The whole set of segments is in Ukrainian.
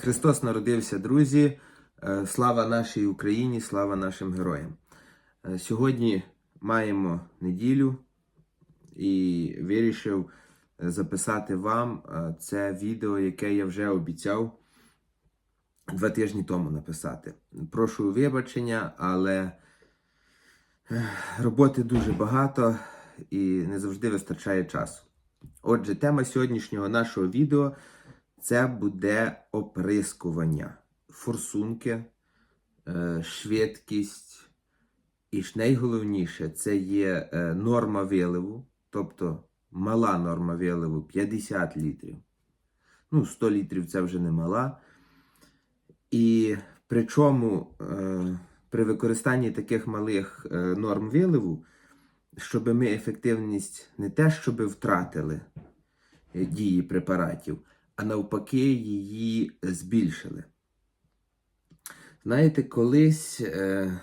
Христос народився, друзі. Е, Слава нашій Україні, слава нашим героям. Е, Сьогодні маємо неділю і вирішив е, записати вам це відео, яке я вже обіцяв два тижні тому написати. Прошу вибачення, але роботи дуже багато і не завжди вистачає часу. Отже, тема сьогоднішнього нашого відео це буде оприскування, форсунки, е, швидкість. І ж найголовніше це є е, норма виливу, тобто мала норма виливу 50 літрів. Ну, 100 літрів це вже не мала. І причому е, при використанні таких малих норм виливу, щоб ми ефективність не те, щоб втратили дії препаратів, а навпаки, її збільшили. Знаєте, колись, е,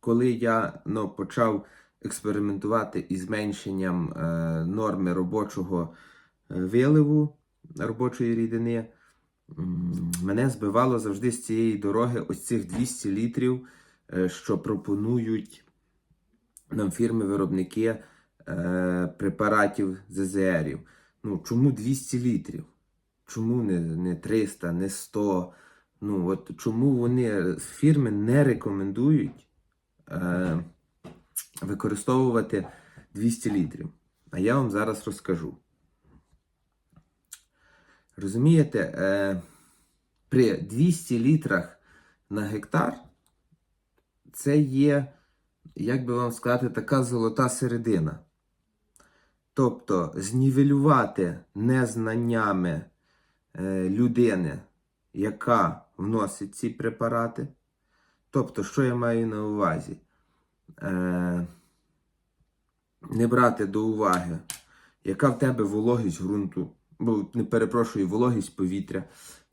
коли я ну, почав експериментувати із зменшенням е, норми робочого е, виливу робочої рідини, мене збивало завжди з цієї дороги ось цих 200 літрів, що пропонують нам фірми-виробники препаратів ЗЗРів. Ну, чому 200 літрів? Чому не, не 300, не 100? Ну, от чому вони фірми не рекомендують е, використовувати 200 літрів? А я вам зараз розкажу. Розумієте, е, при 200 літрах на гектар це є, як би вам сказати, така золота середина. Тобто знівелювати незнаннями людини, яка вносить ці препарати. Тобто, що я маю на увазі? Е, не брати до уваги, яка в тебе вологість ґрунту, бо не перепрошую, вологість повітря,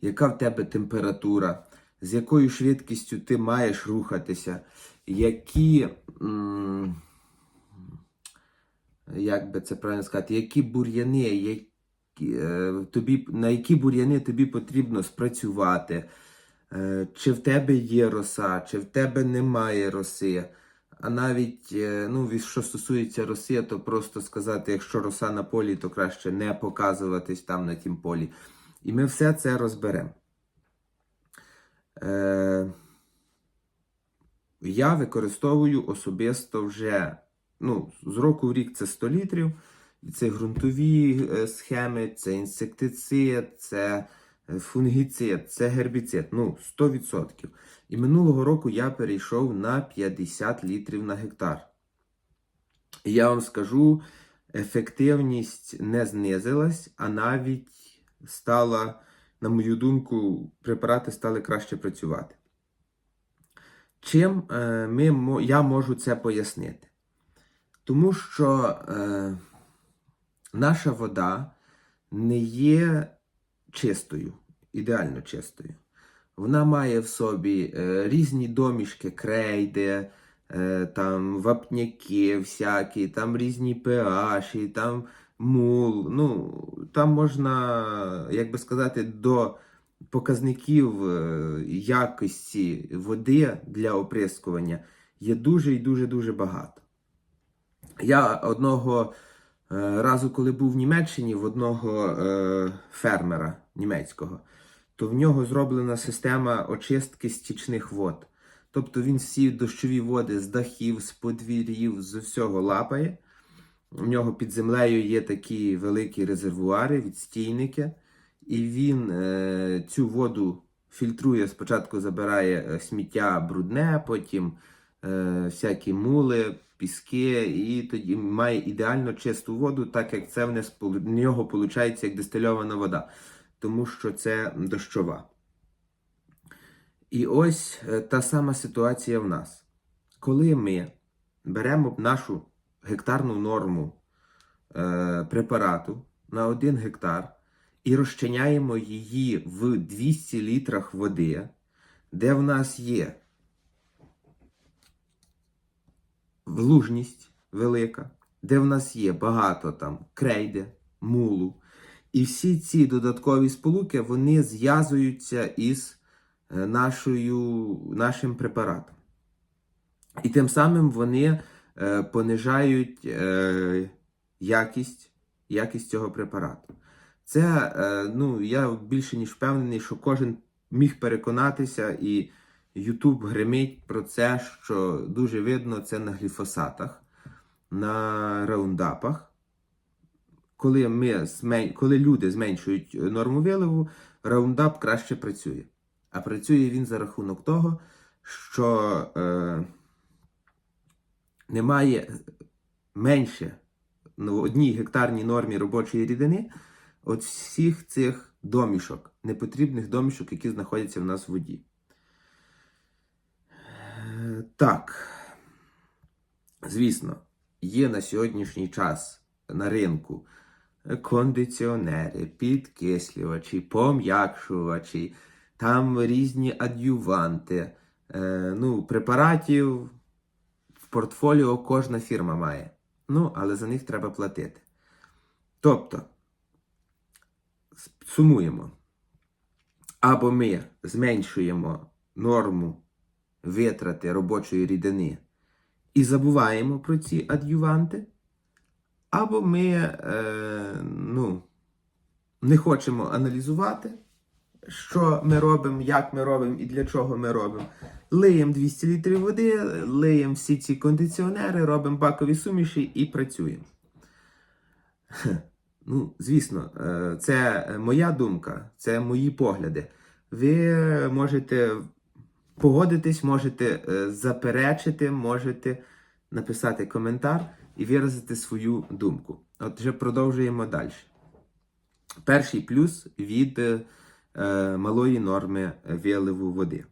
яка в тебе температура, з якою швидкістю ти маєш рухатися, які. як би це правильно сказати, які бур'яни, які, е, тобі, на які бур'яни тобі потрібно спрацювати, е, чи в тебе є роса, чи в тебе немає роси. А навіть, е, ну, що стосується роси, то просто сказати, якщо роса на полі, то краще не показуватись там на тім полі. І ми все це розберемо. Е, я використовую особисто вже ну, з року в рік це 100 літрів. Це ґрунтові е, схеми, це інсектицид, це е, фунгіцид, це гербіцид. Ну, 100%. І минулого року я перейшов на 50 літрів на гектар. І я вам скажу, ефективність не знизилась, а навіть стала, на мою думку, препарати стали краще працювати. Чим е, ми, я можу це пояснити? Тому що наша вода не є чистою, ідеально чистою. Вона має в собі е, різні домішки, крейди, е, там вапняки всякі, там різні pH, там мул. Ну, там можна, як би сказати, до показників е, якості води для оприскування є дуже і дуже дуже багато. Я одного разу, коли був в Німеччині, в одного е, фермера німецького, то в нього зроблена система очистки стічних вод. Тобто він всі дощові води з дахів, з подвір'їв, з всього лапає. У нього під землею є такі великі резервуари, відстійники, і він е, цю воду фільтрує, спочатку забирає е, сміття брудне, потім е, всякі мули, піски, і тоді має ідеально чисту воду, так як це в нього виходить як дистильована вода, тому що це дощова. І ось е, та сама ситуація в нас. Коли ми беремо нашу гектарну норму е, препарату на 1 гектар і розчиняємо її в 200 літрах води, де в нас є влужність велика, де в нас є багато там крейди, мулу, І всі ці додаткові сполуки вони зв'язуються із е, нашою, нашим препаратом. І тим самим вони е, понижають е, якість, якість цього препарату. Це, е, ну, я більше ніж впевнений, що кожен міг переконатися, і YouTube гримить про це, що дуже видно це на гліфосатах, на раундапах. Коли, ми, змен- коли люди зменшують норму виливу, раундап краще працює. А працює він за рахунок того, що е, немає менше ну, одній гектарній нормі робочої рідини от всіх цих домішок, непотрібних домішок, які знаходяться в нас в воді. Так, звісно, є на сьогоднішній час на ринку кондиціонери, підкислювачі, пом'якшувачі, там різні адюванти. Е, ну, препаратів в портфоліо кожна фірма має. Ну, але за них треба платити. Тобто, сумуємо. Або ми зменшуємо норму витрати робочої рідини і забуваємо про ці адюванти, або ми е, ну, не хочемо аналізувати, що ми робимо, як ми робимо і для чого ми робимо. Лиємо 200 літрів води, лиємо всі ці кондиціонери, робимо бакові суміші і працюємо. Ну, звісно, е, це моя думка, це мої погляди. Ви можете погодитись, можете е, заперечити, можете написати коментар і виразити свою думку. Отже, продовжуємо далі. Перший плюс від е, е, малої норми виливу води.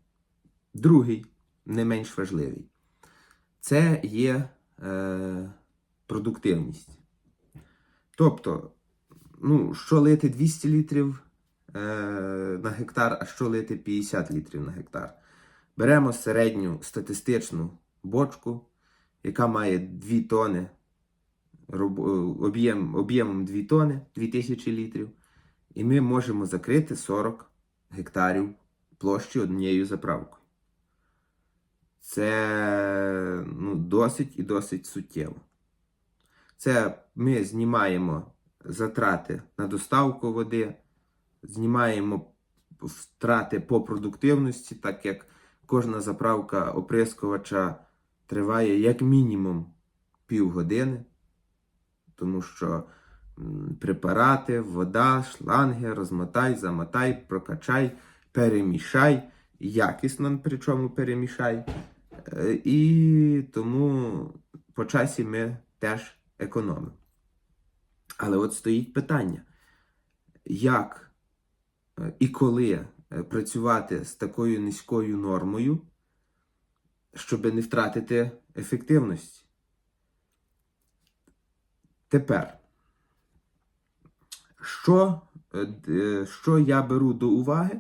Другий, не менш важливий, це є е, продуктивність. Тобто, ну, що лити 200 літрів е, на гектар, а що лити 50 літрів на гектар. Беремо середню статистичну бочку, яка має 2 тони, об'єм, об'ємом 2 тони, 2000 літрів, і ми можемо закрити 40 гектарів площі однією заправкою. Це ну, досить і досить суттєво. Це ми знімаємо затрати на доставку води, знімаємо втрати по продуктивності, так як кожна заправка оприскувача триває як мінімум півгодини, тому що препарати, вода, шланги, розмотай, замотай, прокачай, перемішай, якісно причому перемішай. Е, І тому по часі ми теж економимо. Але от стоїть питання, як е, і коли працювати з такою низькою нормою, щоб не втратити ефективності. Тепер, що, е, е, що я беру до уваги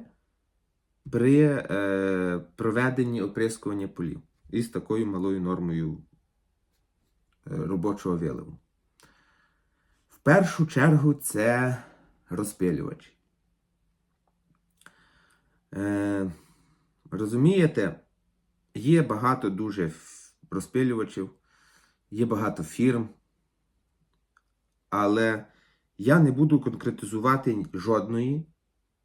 при е, проведенні оприскування полів із такою малою нормою е, робочого виливу? В першу чергу це розпилювачі. Е, розумієте, є багато дуже розпилювачів, є багато фірм, але я не буду конкретизувати жодної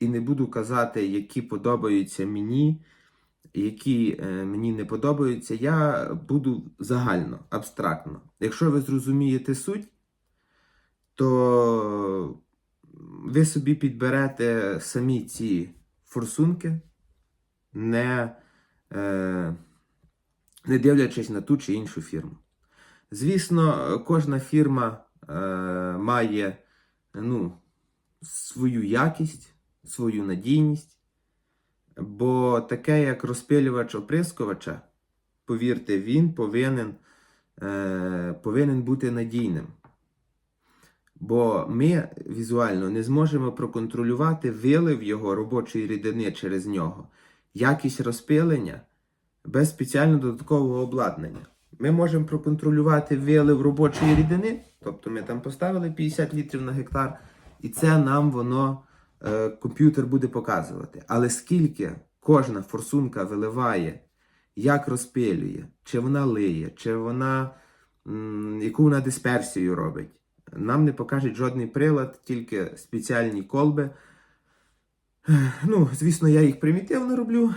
і не буду казати, які подобаються мені, які е, мені не подобаються. Я буду загально, абстрактно. Якщо ви зрозумієте суть, то ви собі підберете самі ці форсунки, не, е, не дивлячись на ту чи іншу фірму. Звісно, кожна фірма е, має ну, свою якість, свою надійність, бо таке, як розпилювач оприскувача, повірте, він повинен, е, повинен бути надійним. Бо ми візуально не зможемо проконтролювати вилив його робочої рідини через нього, якість розпилення без спеціально додаткового обладнання. Ми можемо проконтролювати вилив робочої рідини, тобто ми там поставили 50 літрів на гектар І це нам воно е, комп'ютер буде показувати. Але скільки кожна форсунка виливає, як розпилює, чи вона лиє, чи вона м, яку вона дисперсію робить, нам не покаже жодний прилад, тільки спеціальні колби. Ну, звісно, я їх примітивно роблю.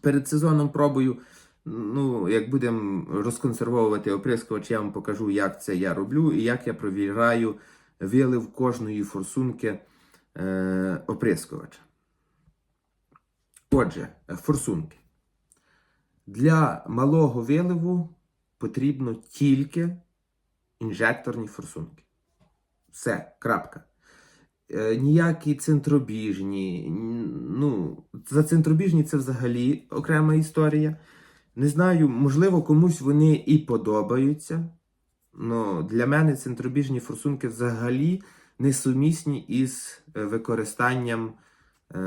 Перед сезоном пробую. Ну, як будемо розконсервовувати оприскувач, я вам покажу, як це я роблю і як я провіряю вилив кожної форсунки е, оприскувача. Отже, форсунки. Для малого виливу потрібно тільки інжекторні форсунки. Все, крапка. Е, ніякі центробіжні. Ну, за центробіжні це взагалі окрема історія. Не знаю, можливо, комусь вони і подобаються. Но для мене центробіжні форсунки взагалі несумісні із е, використанням е,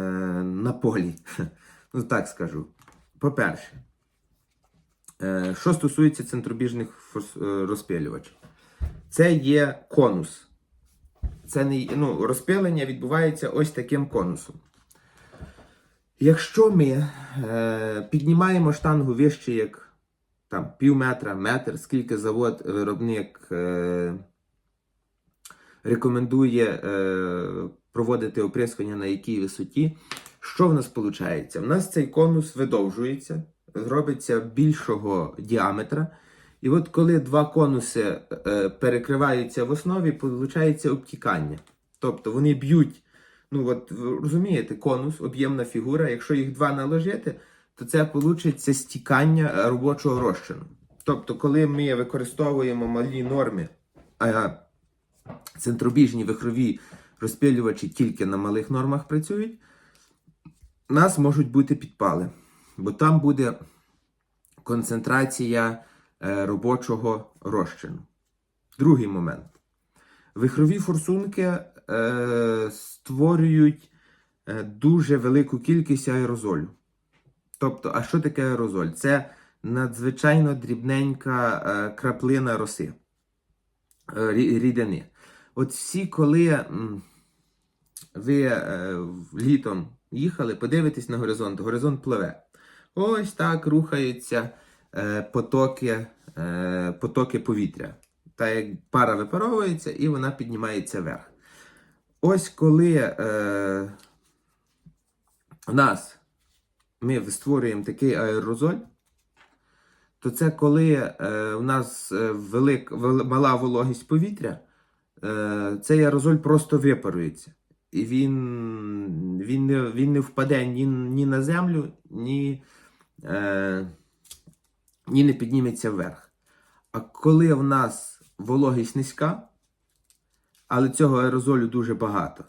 на полі. Ну, так скажу. По-перше, е, що стосується центробіжних е, розпилювачів, це є конус. Це не, ну, розпилення відбувається ось таким конусом. Якщо ми е, піднімаємо штангу вище, як там, пів метра, метр, скільки завод, виробник е, рекомендує е, проводити оприскування на якій висоті, що в нас виходить? У нас цей конус видовжується, робиться більшого діаметра. І от коли два конуси е, перекриваються в основі, виходить обтікання. Тобто вони б'ють, ну от розумієте, конус, об'ємна фігура. Якщо їх два наложити, то це вийде стікання е, робочого розчину. Тобто, коли ми використовуємо малі норми, а центробіжні вихрові розпилювачі тільки на малих нормах працюють, у нас можуть бути підпали, бо там буде концентрація робочого розчину. Другий момент. Вихрові форсунки е, створюють е, дуже велику кількість аерозолю. Тобто, а що таке аерозоль? Це надзвичайно дрібненька е, краплина роси е, рідини. От всі, коли ви е, літом їхали, подивитесь на горизонт, горизонт пливе. Ось так рухаються е, потоки, е, потоки повітря. Та як пара випаровується і вона піднімається вверх. Ось коли е, у нас ми створюємо такий аерозоль, то це коли е, у нас е, велик, вел- мала вологість повітря, е, цей аерозоль просто випарується. І він, він, не, він не впаде ні, ні на землю, ні, е, ні не підніметься вверх. А коли в нас вологість низька, але цього аерозолю дуже багато,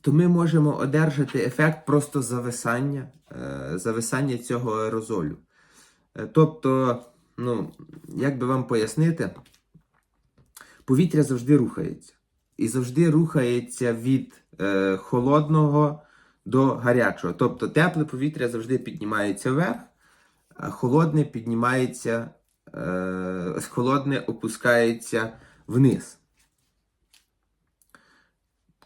то ми можемо одержати ефект просто зависання, е, зависання цього аерозолю. Е, Тобто, ну, як би вам пояснити, повітря завжди рухається. І завжди рухається від е, холодного до гарячого. Тобто тепле повітря завжди піднімається вверх, холодне піднімається, е, холодне опускається вниз.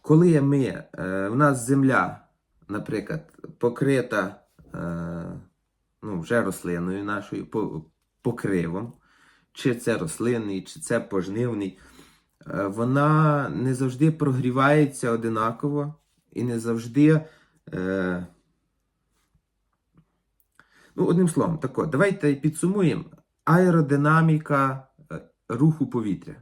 Коли ми, е, у нас земля, наприклад, покрита е, ну, вже рослиною нашою, покривом, чи це рослинний, чи це пожнивний, е, вона не завжди прогрівається одинаково і не завжди. Е, ну, одним словом, тако, давайте підсумуємо аеродинаміка е, руху повітря.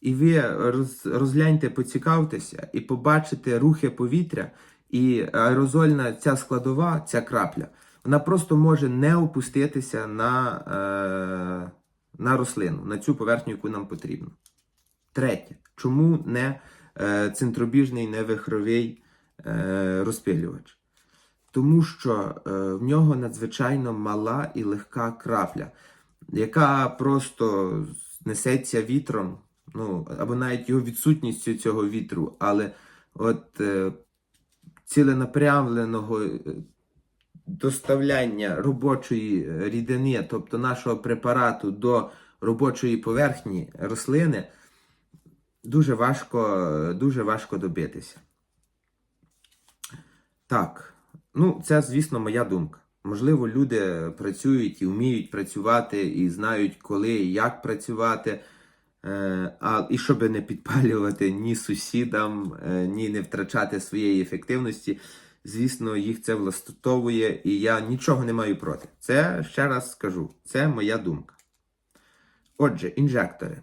І ви роз, розгляньте, поцікавтеся і побачите рухи повітря, і аерозольна ця складова, ця крапля, вона просто може не опуститися на, е, на рослину, на цю поверхню, яку нам потрібно. Третє. Чому не е, центробіжний, не вихровий е, розпилювач? Тому що е, в нього надзвичайно мала і легка крапля, яка просто несеться вітром, ну, або навіть його відсутністю цього вітру, але от е, ціленапрямленого е, доставляння робочої рідини, тобто нашого препарату до робочої поверхні рослини, дуже важко, дуже важко добитися. Так, ну, це, звісно, моя думка. Можливо, люди працюють і вміють працювати, і знають, коли і як працювати, е, а, і щоб не підпалювати ні сусідам, е, ні не втрачати своєї ефективності. Звісно, їх це влаштовує, і я нічого не маю проти. Це ще раз скажу, це моя думка. Отже, інжектори.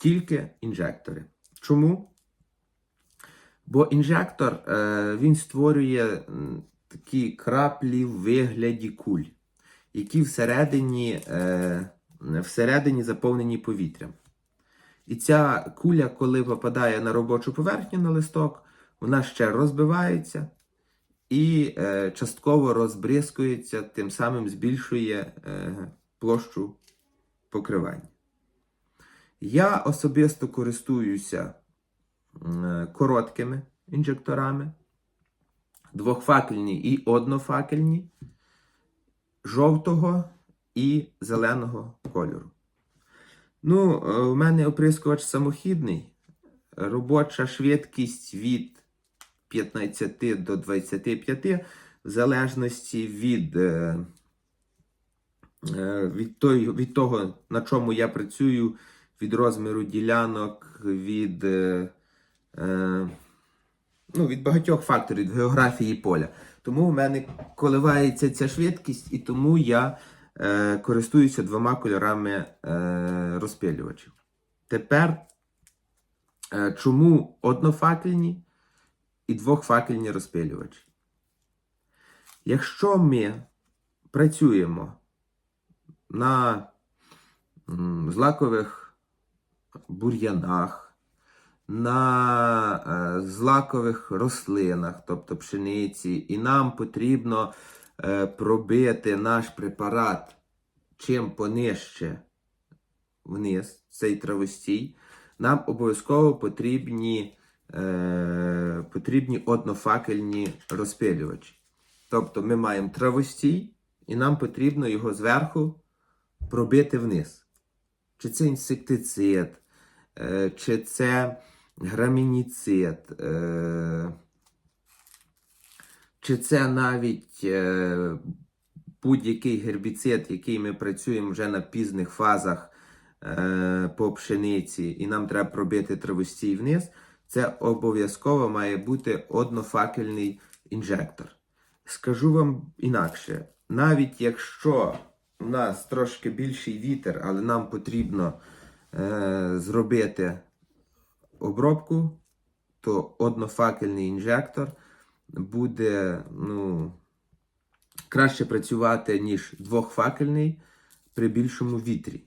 Тільки інжектори. Чому? Бо інжектор е, він створює такі краплі в вигляді куль, які всередині, е, всередині заповнені повітрям. І ця куля, коли попадає на робочу поверхню на листок, вона ще розбивається і е, частково розбризкується, тим самим збільшує е, площу покривання. Я особисто користуюся короткими інжекторами, двохфакельні і однофакельні, жовтого і зеленого кольору. Ну, е, у мене оприскувач самохідний, робоча швидкість від 15 до 25, в залежності від, е, е, від, той, від того, на чому я працюю, від розміру ділянок, від, ну, від багатьох факторів, від географії поля. Тому в мене коливається ця швидкість, і тому я е, користуюся двома кольорами е, розпилювачів. Тепер, е, чому однофакельні і двохфакельні розпилювачі? Якщо ми працюємо на злакових бур'янах, на е, злакових рослинах, тобто пшениці, і нам потрібно е, пробити наш препарат чим понижче вниз, цей травостій, нам обов'язково потрібні, е, потрібні однофакельні розпилювачі. Тобто ми маємо травостій, і нам потрібно його зверху пробити вниз. Чи це інсектицид, чи це грамініцид, е, чи це навіть е, будь-який гербіцид, який ми працюємо вже на пізних фазах е, по пшениці, і нам треба пробити травостій вниз, це обов'язково має бути однофакельний інжектор. Скажу вам інакше, навіть якщо у нас трошки більший вітер, але нам потрібно е, зробити обробку, то однофакельний інжектор буде ну, краще працювати, ніж двохфакельний при більшому вітрі.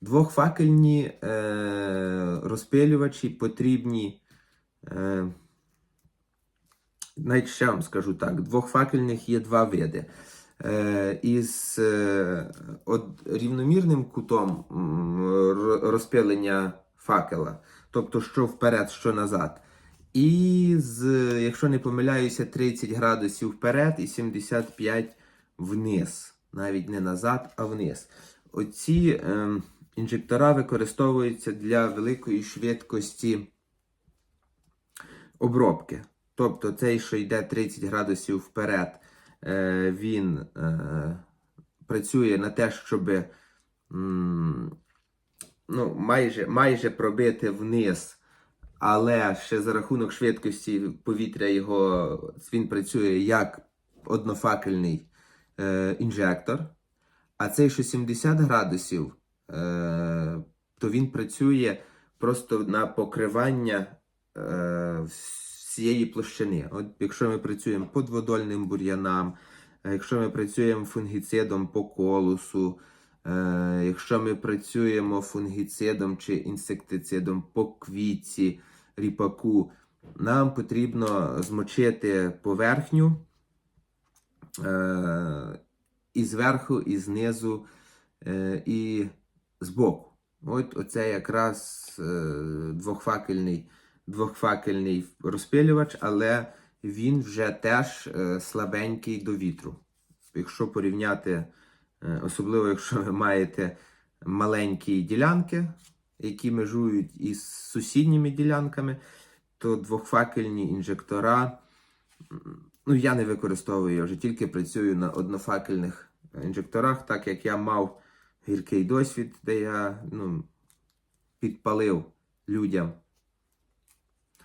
Двохфакельні е, розпилювачі потрібні. Е, навіть ще вам скажу так: двохфакельних є два види. Е, із е, од, рівномірним кутом розпилення факела, тобто що вперед, що назад. І з, якщо не помиляюся, 30 градусів вперед і 75 вниз. Навіть не назад, а вниз. Оці е, інжектора використовуються для великої швидкості обробки. Тобто цей, що йде 30 градусів вперед, е, він е, працює на те, щоб ну, майже, майже пробити вниз, але ще за рахунок швидкості повітря його він працює як однофакельний е, інжектор. А цей, що 70 градусів, е, то він працює просто на покривання е, всієї площини. От якщо ми працюємо по дводольним бур'янам, якщо ми працюємо фунгіцидом по колосу, якщо ми працюємо фунгіцидом чи інсектицидом по квітці, ріпаку, нам потрібно змочити поверхню е, і зверху, і знизу, е, і збоку. От оце якраз е, двохфакельний, двохфакельний розпилювач, але він вже теж е, слабенький до вітру. Якщо порівняти, е, особливо якщо ви маєте маленькі ділянки, які межують із сусідніми ділянками, то двохфакельні інжектора. Ну, я не використовую, я вже тільки працюю на однофакельних інжекторах, так як я мав гіркий досвід, де я ну, підпалив людям.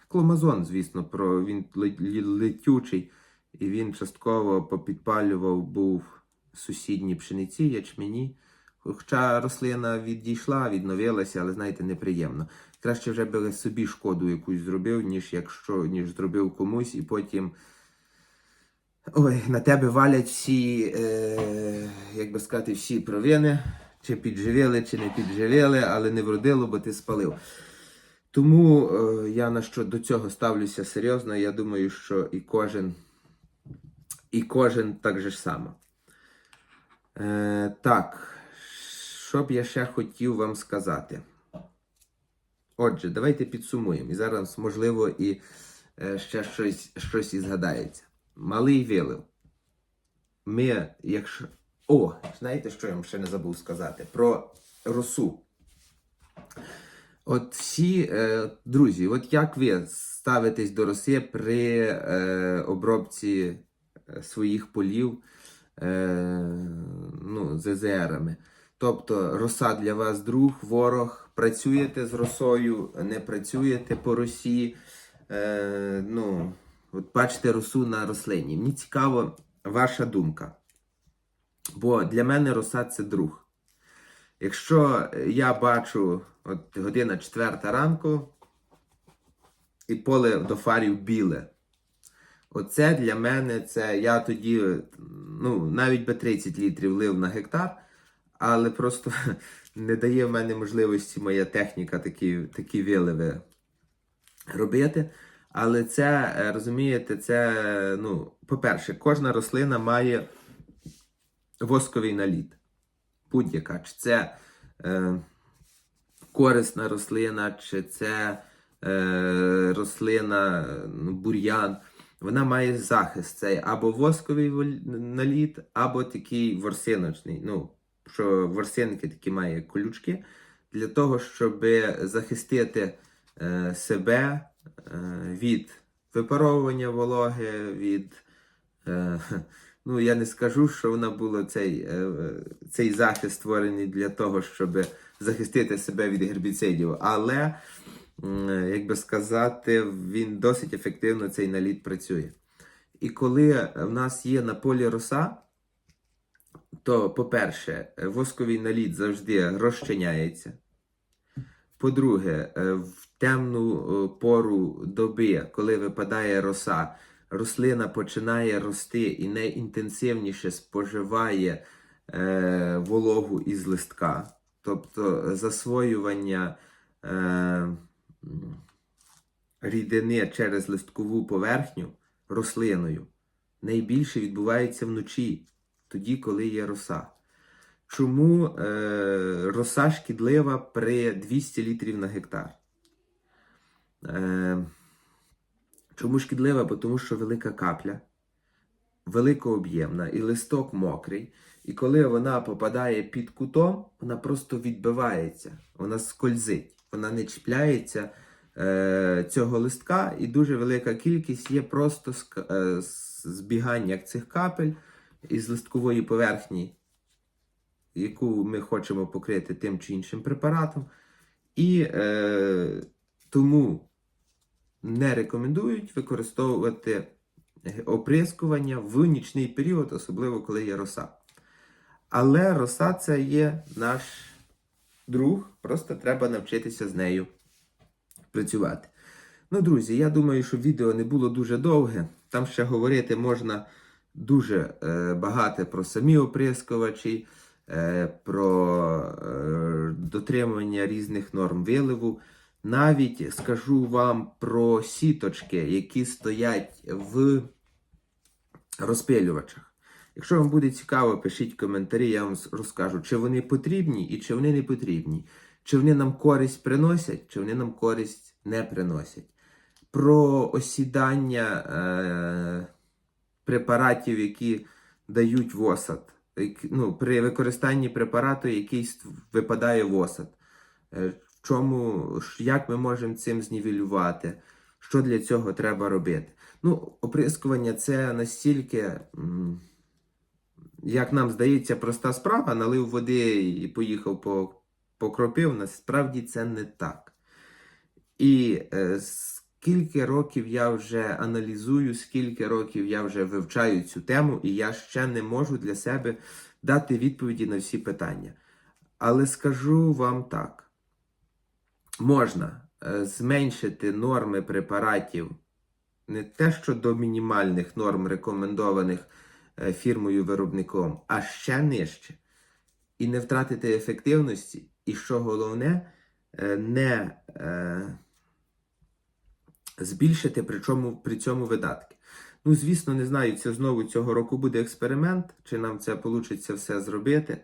Кломазон, звісно, про він ле- ле- летючий, і він частково попідпалював був сусідні пшениці, ячмені. Хоча рослина відійшла, відновилася, але знаєте, неприємно. Краще вже би собі шкоду якусь зробив, ніж якщо ніж зробив комусь, і потім. Ой, на тебе валять всі, е, як би сказати, всі провини, чи підживили, чи не підживили, але не вродило, бо ти спалив. Тому е, я на що до цього ставлюся серйозно. Я думаю, що і кожен, і кожен так же ж само. Е, так, що б я ще хотів вам сказати? Отже, давайте підсумуємо. І зараз, можливо, і е, ще щось, щось і згадається. Малий вилив. Ми, якщо. О, знаєте, що я вам ще не забув сказати? Про росу. От всі, е, друзі, от як ви ставитесь до роси при е, обробці е, своїх полів ну, ЗЗРами? Тобто роса для вас друг, ворог, працюєте з росою, не працюєте по росі. Е, ну, от бачите росу на рослині. Мені цікаво ваша думка. Бо для мене роса це друг. Якщо я бачу от година четверта ранку і поле до фарів біле, оце для мене це я тоді ну, навіть би 30 літрів лив на гектар, але просто не дає в мене можливості моя техніка такі, такі виливи робити. Але це, е, розумієте, це, ну, по-перше, кожна рослина має восковий наліт. Будь-яка. Чи це е, корисна рослина, чи це е, рослина ну, бур'ян. Вона має захист. Це або восковий наліт, або такий ворсиночний. Ну, що ворсинки такі має колючки, для того, щоб захистити е, себе е, від випаровування вологи, від. Е, ну, я не скажу, що вона була цей, е, цей захист створений для того, щоб захистити себе від гербіцидів, але, як би сказати, він досить ефективно цей наліт працює. І коли в нас є на полі роса, то, по-перше, восковий наліт завжди розчиняється. По-друге, е, в темну е, пору доби, коли випадає роса, рослина починає рости і найінтенсивніше споживає е, вологу із листка. Тобто засвоювання е, рідини через листкову поверхню рослиною найбільше відбувається вночі, тоді, коли є роса. Чому е, роса шкідлива при 200 літрів на гектар? Е, чому шкідлива? Бо тому що велика капля, великооб'ємна і листок мокрий. І коли вона попадає під кутом, вона просто відбивається, вона скользить, вона не чіпляється е, цього листка, і дуже велика кількість є просто е, збігання цих капель із листкової поверхні, яку ми хочемо покрити тим чи іншим препаратом. І е, тому не рекомендують використовувати оприскування в нічний період, особливо коли є роса. Але роса це є наш друг, просто треба навчитися з нею працювати. Ну, друзі, я думаю, що відео не було дуже довге. Там ще говорити можна дуже е, багато про самі оприскувачі, е, про е, дотримання різних норм виливу. Навіть скажу вам про сіточки, які стоять в розпилювачах. Якщо вам буде цікаво, пишіть коментарі, я вам розкажу, чи вони потрібні і чи вони не потрібні. Чи вони нам користь приносять, чи вони нам користь не приносять. Про осідання е, препаратів, які дають в осад. Ну, при використанні препарату, який випадає в осад. Е, чому, як ми можемо цим знівелювати, що для цього треба робити. Ну, оприскування це настільки, м, як нам здається, проста справа, налив води і поїхав по, покропив, насправді це не так. І е, скільки років я вже аналізую, скільки років я вже вивчаю цю тему, і я ще не можу для себе дати відповіді на всі питання. Але скажу вам так: можна е, зменшити норми препаратів не те, що до мінімальних норм, рекомендованих фірмою-виробником, а ще нижче. І не втратити ефективності, і що головне, е, не е, збільшити при, чому, при цьому видатки. Ну, звісно, не знаю, це знову цього року буде експеримент, чи нам це вийде все зробити.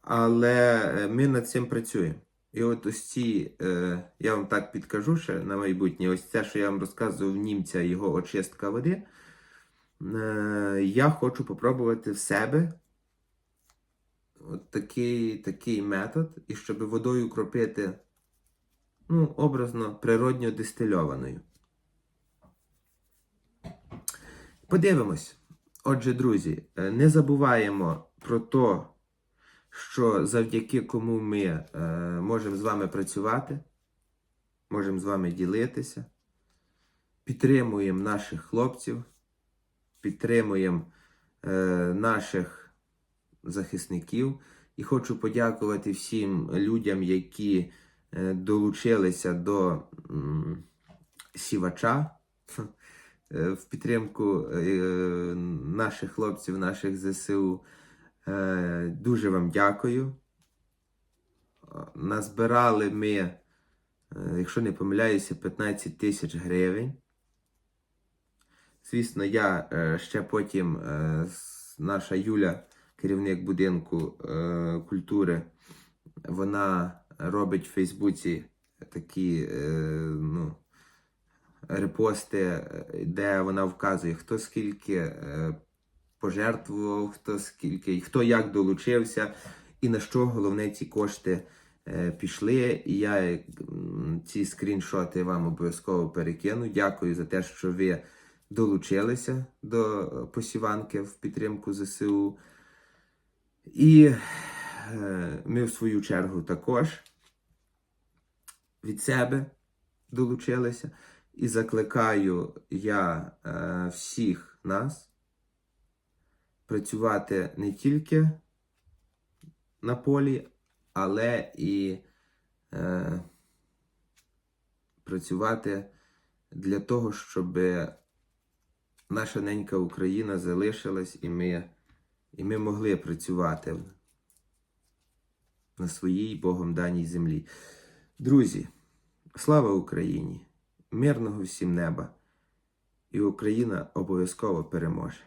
Але е, ми над цим працюємо. І от ось ці, е, я вам так підкажу ще на майбутнє, ось це, що я вам розказував німця, його очистка води. Е, я хочу попробувати в себе от такий, такий метод, і щоб водою кропити, ну, образно, природньо дистильованою. Подивимось. Отже, друзі, е, не забуваємо про те, що завдяки кому ми е, можемо з вами працювати, можемо з вами ділитися, підтримуємо наших хлопців, підтримуємо е, наших захисників. І хочу подякувати всім людям, які е, долучилися до м, сівача е, в підтримку е, наших хлопців, наших ЗСУ. Е, Дуже вам дякую. Е, Назбирали ми, е, якщо не помиляюся, 15 тисяч гривень. Звісно, я е, ще потім, е, наша Юля, керівник будинку е, культури, вона робить в Фейсбуці такі ну, репости, де вона вказує, хто скільки пожертвував, хто скільки, хто як долучився, і на що головне ці кошти пішли. І я ці скріншоти вам обов'язково перекину. Дякую за те, що ви долучилися до е, посіванки в підтримку ЗСУ. І е, ми, в свою чергу, також від себе долучилися. І закликаю я е, всіх нас працювати не тільки на полі, але і працювати для того, щоб наша ненька Україна залишилась і ми, і ми могли працювати на своїй Богом даній землі. Друзі, слава Україні! Мирного всім неба! І Україна обов'язково переможе!